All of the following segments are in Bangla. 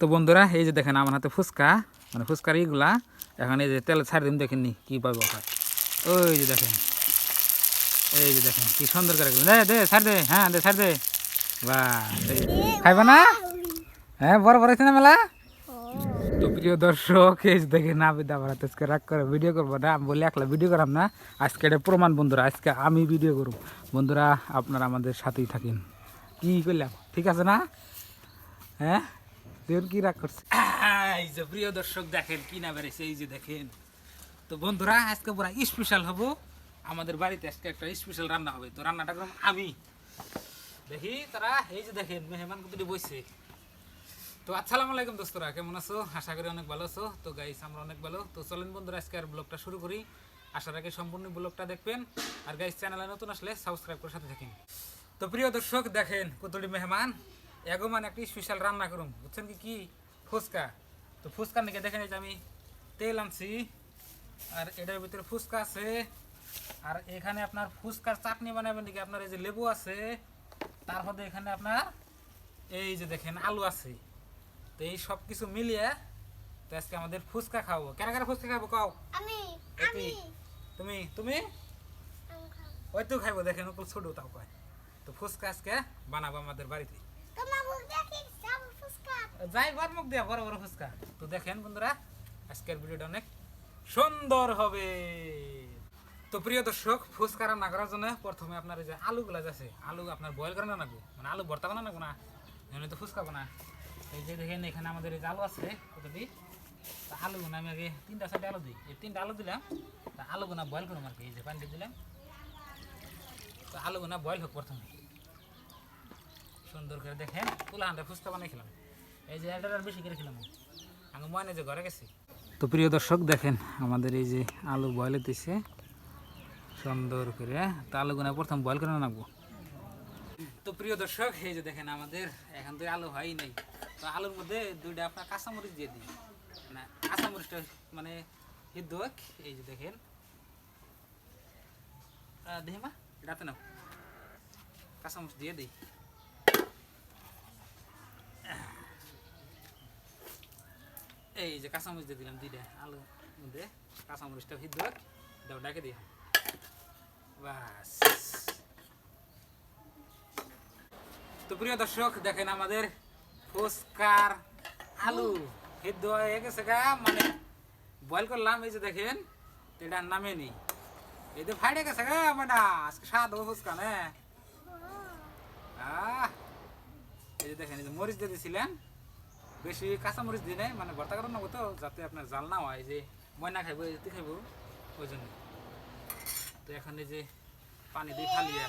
তো বন্ধুরা, এই যে দেখেন আমার হাতে ফুচকা মানে ফুচকার ইগুলা, এখন এই যে তেল ছাড় দিন দেখেননি কি পাবো ওখানে ওই যে দেখেন, এই যে দেখেন কি সুন্দর করে গেল দে দে, ছাড় দে হ্যাঁ দে, ছাড় দে। বা খাইবা না? হ্যাঁ বড় বড় না মেলা? তো প্রিয় দর্শক, এই যে দেখে না বিদা আবার আজকে রাগ করে ভিডিও করব না, আমি বলি একলা ভিডিও করাম না। আজকে এটা প্রমাণ বন্ধুরা, আজকে আমি ভিডিও করব বন্ধুরা, আপনারা আমাদের সাথেই থাকেন। কি করলাম ঠিক আছে না? হ্যাঁ? তোর কি রাগ করছে? এই যে প্রিয় দর্শক, দেখেন কি না বেড়েছে, এই যে দেখেন। তো বন্ধুরা, আজকে পুরা স্পেশাল হব। আমাদের বাড়িতে আজকে একটা স্পেশাল রান্না হবে। তো রান্নাটা করলাম আমি। দেখি তারা, এই যে দেখেন, মেহমান কুতুটি বসে তো আসসালামু আলাইকুম দোস্তরা, কেমন আছো? আশা করি অনেক ভালো আছো। তো গাইস আমরা অনেক ভালো। তো চলেন বন্ধুরা, আজকে আর ব্লগটা শুরু করি। আশা রাখি সম্পূর্ণ ব্লগটা দেখবেন। আর গাইস চ্যানেলে নতুন আসলে সাবস্ক্রাইব করে সাথে থাকেন। তো প্রিয় দর্শক, দেখেন কতটি মেহমান। এগোমান একটি স্পেশাল রান্না করুন বুঝছেন কি? কি ফুচকা? তো ফুচকা নাকি দেখেন এই যে আমি তেল আনছি আর এটার ভিতরে ফুচকা আছে আর এখানে আপনার ফুচকার চাটনি বানাবেন নাকি আপনার এই যে লেবু আছে তারপরে এখানে আপনার এই যে দেখেন আলু আছে। তো এই সব কিছু মিলিয়ে তো আজকে আমাদের ফুচকা খাব কেন কেন ফুচকা খাব কাও? আমি এটি তুমি তুমি? ওই তো খাইবো দেখেন ওগুলো ছোট তাও কয়। তো ফুচকা আজকে বানাবো আমাদের বাড়িতে তোমার মুখ দেখি সব ফুসকা যাই বার মুখ দেয়া, বড় বড় ফুচকা। তো দেখেন বন্ধুরা, আজকের ভিডিওটা অনেক সুন্দর হবে। তো প্রিয় দর্শক, ফুচকা রান্না করার জন্য প্রথমে আপনার যে আলুগুলা আছে, আলু আপনার বয়েল করে না নাকবো মানে আলু ভর্তা বানা নাকবো না, এমনি তো ফুচকা বানা। এই যে দেখেন, এখানে আমাদের এই আলু আছে কতটি আলুগুলো আমি আগে তিনটা চারটে আলু দিই। এই তিনটা আলু দিলাম, তা আলুগুনা বয়েল করুম আর কি, এই যে পানি দিলাম। তো আলুগুনা বয়েল হোক প্রথমে। সুন্দর করে দেখেন তুলা হান্ডা ফুচকা বানাই খেলাম। এই যে একটা বেশি করে খেলাম। আমি মনে যে ঘরে গেছি। তো প্রিয় দর্শক, দেখেন আমাদের এই যে আলু বয়েল হতেছে সুন্দর করে তো আলুগুনা প্রথম বয়েল করে নাকবো তো প্রিয় দর্শক, এই যে দেখেন আমাদের, এখন তো আলু হয় নাই। তো আলুর মধ্যে দুইটা আপনার কাঁচামরিচ দিয়ে দিই। না কাঁচামরিচটা মানে সিদ্ধ এই যে দেখেন। দেখি মা, রাতে নাও। কাঁচামরিচ দিয়ে দিই। এই যে কাঁচামরিচ দিয়ে দিলাম দুইটা আলু মধ্যে। কাঁচামরিচটা হোক দাও ডাকে দিই বাস। তো প্রিয় দর্শক, দেখেন আমাদের ফুচকার আলু সিদ্ধ হয়ে গেছে গা। মানে বয়েল করলাম, এই যে দেখেন এটা নামে নেই। এই তো ফাইটে গেছে গা মানে আজকে স্বাদ হবে ফুচকা, না? এই যে দেখেন, এই যে মরিচ দিয়ে দিয়েছিলেন বেশি কাঁচা মরিচ দিয়ে নেই মানে ভর্তা নেব তো, যাতে আপনার জাল না হয়, যে ময়না খাইবো এতে খাইবো, ওই জন্য। তো এখন এই যে পানি দিয়ে ফালিয়া।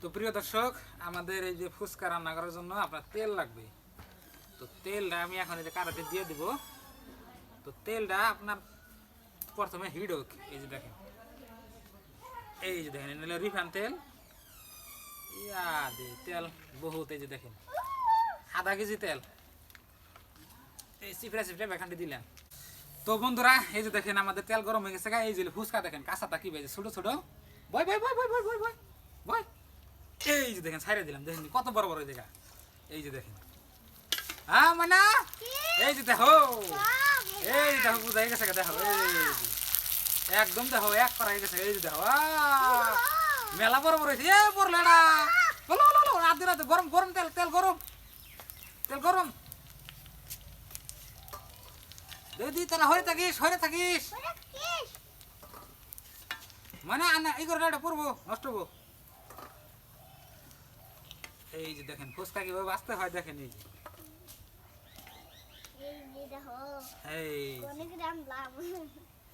তো প্রিয় দর্শক, আমাদের এই যে ফুচকা রান্না করার জন্য আপনার তেল লাগবে। তো তেলটা আমি এখন এই যে কারাতে দিয়ে দিব। তো তেলটা আপনার প্রথমে হিট হোক, এই যে দেখেন। এই যে দেখেন রিফাইন তেল। ইয়া দে, তেল বহুত, এই যে দেখেন। আধা কেজি তেল। এই সিফরা বেখানটি দিলেন। তো বন্ধুরা, এই যে দেখেন আমাদের তেল গরম হয়ে গেছে এই যে ফুচকা দেখেন, কাঁচাটা কি বেজে, ছোট ছোট। বয় বয় বয় বয় বয় বয় বয় বয়। এই যে দেখেন, ছাইড়ে দিলাম, দেখেন কত বড় বড় জায়গা এই যে দেখেন। হ্যাঁ মানা? এই যে দেখো। এই যে দেখো, বুঝা গেছে দেখো একদম দেখো, এক করা হয়ে গেছে এই যে দেখো মেলা বড় বড় হয়েছে। এ পড়লে না। বলো বলো, রাতে রাতে গরম গরম তেল তেল গরম। তেল গরম। দিদি তোরা হরে থাকিস হরে থাকিস। মানে আনা এই করে এটা পড়ব নষ্ট হব। এই যে দেখেন ফুচকা কীভাবে বাঁচতে হয় দেখেন এই যে।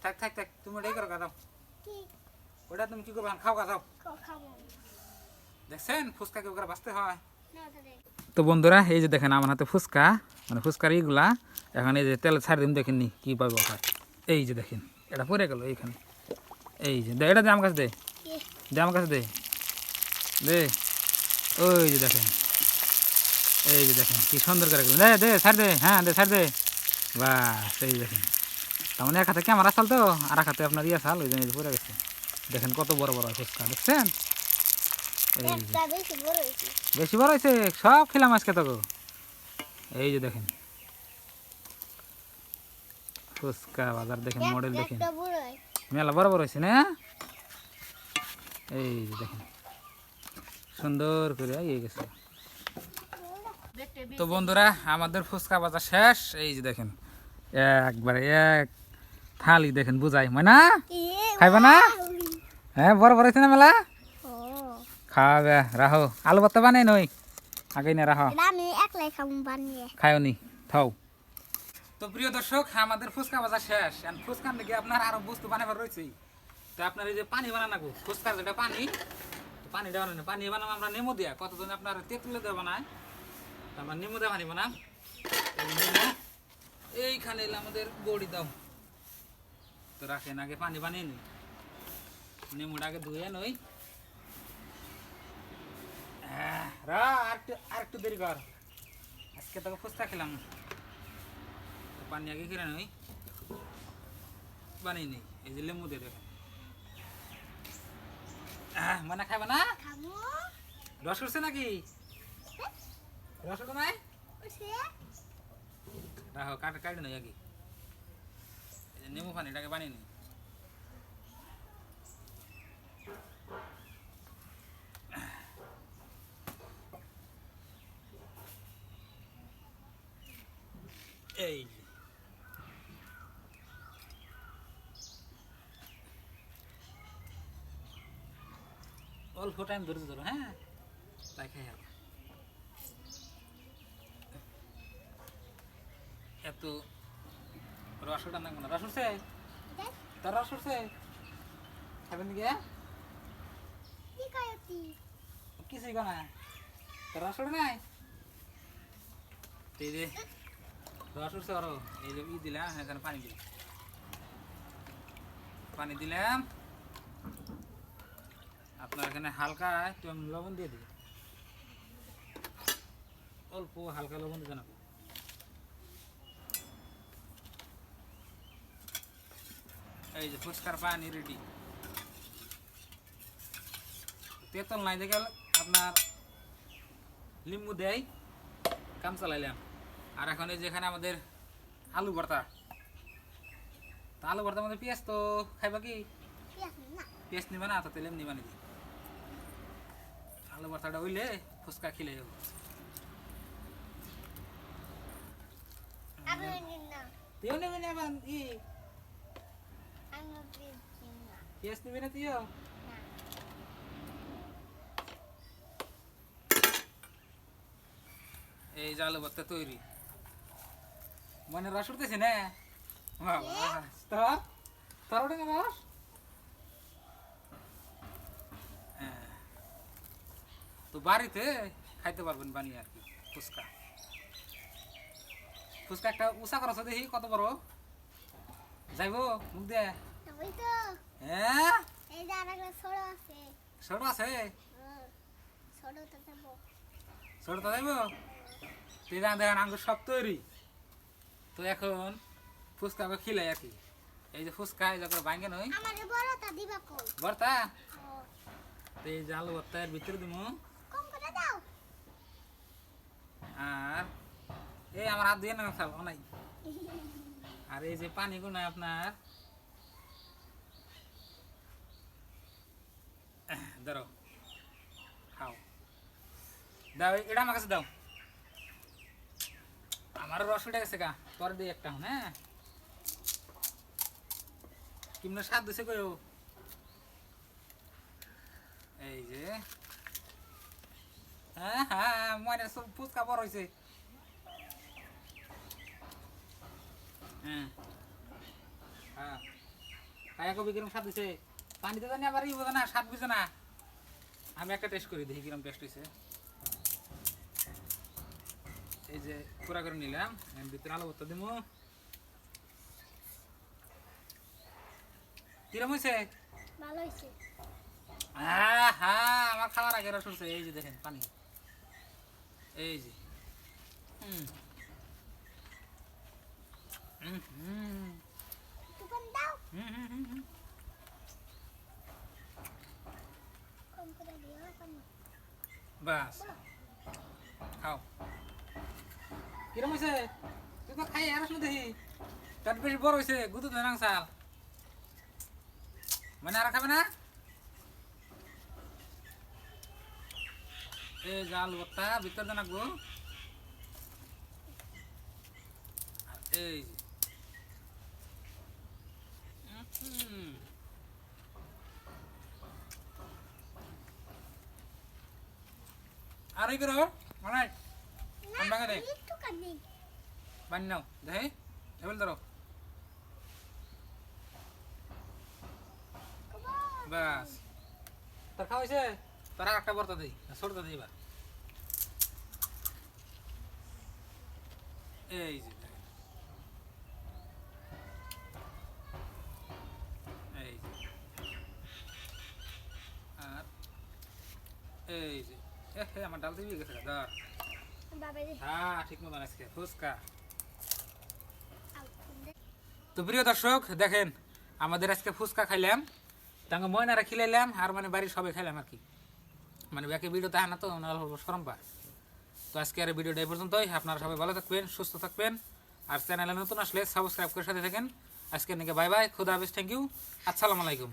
থাক থাক থাক তুমি ওটাই করো গাদাও ওটা তুমি কি করবে? খাও খাব। দেখছেন? ফুচকা কি করে বাঁচতে হয়? তো বন্ধুরা, এই যে দেখেন আমার হাতে ফুচকা মানে ফুচকার ইগুলা এখন এই যে তেল ছাড় দিন দেখেননি কি পাবো এই যে দেখেন, এটা পরে গেল এইখানে। এই যে, দে, এটা দে আমার কাছে দে। দে আমার কাছে দে। দে, ওই যে দেখেন। এই যে দেখেন, কি সুন্দর করে গেল। দে দে, ছাড় দে হ্যাঁ দে, ছাড় দে। বাস, এই যে দেখেন। তার মানে এক হাতে ক্যামেরা চাল তো আর এক হাতে আপনার ইয়ে চাল, ওই জন্য পরে গেছে। দেখেন কত বড় বড় ফুচকা, দেখছেন? বেশি বড় হয়েছে সব খেলাম আজকে তো এই যে দেখেন। ফুচকা বাজার দেখেন মডেল দেখেন। মেলা বড় বড় হয়েছে না? এই যে দেখেন। সুন্দর করে এই গেছে। তো বন্ধুরা আমাদের ফুচকা বাজার শেষ। এই যে দেখেন একবারে এক থালি দেখেন বুঝাই না? খাইবা না? হ্যাঁ বড় বড় হয়েছে না মেলা? ও খাওয়াবে রাহো আলু ভর্তা বানাই নই আগে না রাহো আমি একলাই খাব বানিয়ে। খায়ও নি থাও। তো প্রিয় দর্শক আমাদের ফুচকা বাজার শেষ। আর ফুচকার দিকে আপনার আরও বস্তু বানাবার রয়েছে। তো আপনার এই যে পানি বানানো ফুচকার যেটা পানি পানিটা বানানো। পানি বানাবো আমরা নেমো দিয়া। কতজন আপনার তেঁতুলে দেওয়া বানায়? আমরা নেমো দেওয়া পানি বানাম এইখানে এলে আমাদের বড়ি দাও। তো রাখেন আগে পানি বানিয়ে নিই নেমোটা আগে ধুয়ে নই। রা আরেকটু আরেকটু দেরি কর। আজকে তোকে ফুচকা খেলাম। পানি আগে কিনে নই বানিয়ে নেই এই যে লেবু দিয়ে দেখেন মানে খাবে না? রস উঠছে নাকি? রস নাই? রাখো কাটে কাটে নই আগে। এই যে নেমু পানিটাকে বানিয়ে নিই এই। অল্প টাইম ধরে ধরো হ্যাঁ? তাই খাই এত রস ওটা নাকবো না রস উঠছে? তার রস উঠছে? খাবেন কি কি কিছুই না। তার রস উঠে নাই? রস উঠছে ই দিলাম, এখানে পানি দিলাম। পানি দিলাম। আপনার এখানে হালকা একটু আমি লবণ দিয়ে দিই। অল্প হালকা লবণ দিয়ে জানাব এই যে ফুচকার পানি রেডি তেতল নাই দেখে আপনার লিম্বু দেয় কাম চালাইলাম। আর এখন এই যেখানে আমাদের আলু ভর্তা। তা আলু ভর্তা মধ্যে পেঁয়াজ তো খাইবা কি? পেঁয়াজ নিবা না। তো তেল এমনি বানিয়ে আলু ভর্তাটা হইলে ফুচকা খেলে যাব নেবে না। আবার ই। পেঁয়াজ নিবি না তুইও এই যে আলু ভর্তা তৈরি। মনে রস উঠতেছে না? তোর? তোর ওঠে না রস? হ্যাঁ। তো বাড়িতে খাইতে পারবেন বানিয়ে আর কি ফুচকা। ফুচকা একটা উষা করছ দেখি কত বড়? যাইবো মুখ দিয়ে। হ্যাঁ? ছোট আছে। ছোট তো যাইবো তুই দেখেন আঙ্গুর সব তৈরি। তো এখন ফুচকা খিলাই আর কি। এই যে ফুচকা এই যে করে ভাঙ্গে নই। ভর্তা তো এই আলু ভর্তা এর ভিতরে দিমু। কম করে দাও। আর এই আমার হাত দিয়ে না খাল নাই আর এই যে পানি গুলো আপনার। ধরো। খাও। দাও এটা আমার কাছে দাও। আমার রস গেছে গা একটা হ্যাঁ? কিমনে দিছে কইও এই যে হ্যাঁ হ্যাঁ মনে সব ফুচকা বড় হয়েছে হ্যাঁ হ্যাঁ। কায়া কবি কিরম দিছে? পানিতে জানি আবার ই বোঝে না, স্বাদ বুঝে না। আমি একটা টেস্ট করি, দেখি কিরম টেস্ট হয়েছে এই যে পুরা করে নিলাম। ভিতরে আলু ভর্তা দিমু। কিরম হয়েছে ভালো হয়েছে হ্যাঁ হ্যাঁ আমার খাওয়ার আগে রস এই যে দেখেন পানি। এই যে। বাস। খাও। কিরম হয়েছে তুই তো খাই শুধু দেখি। পেট বেশি বড় হয়েছে গুদু ধরে নাংসাল মানে আর খাবে না? এই জাল বত্তা ভিতর দেন গো এই আর এই করো মানে আমি ভাঙা দে একটু নাও দেখে এবার ধরো বাস তোর খাওয়া হয়েছে? তোর আর একটা বর্তা দিই ছোটটা দিই এবার। এই যে এই যে। আর এই যে। এ আমার ডাল দিয়ে গেছে রে হ্যাঁ ঠিক মতন আজকে। ফুচকা। তো প্রিয় দর্শক দেখেন আমাদের আজকে ফুচকা খাইলাম। তাকে ময়নারা খিলাইলাম আর মানে বাড়ির সবাই খাইলাম আর কি। মানে ব্যাকে ভিডিও তাহা না তো সরম পায়। তো আজকে আর এই ভিডিওটা এই পর্যন্তই। আপনারা সবাই ভালো থাকবেন সুস্থ থাকবেন। আর চ্যানেলে নতুন আসলে সাবস্ক্রাইব করে সাথে থাকেন। আজকে নাকি বাই বাই খুদা হাফিজ থ্যাংক ইউ আসসালামু আলাইকুম।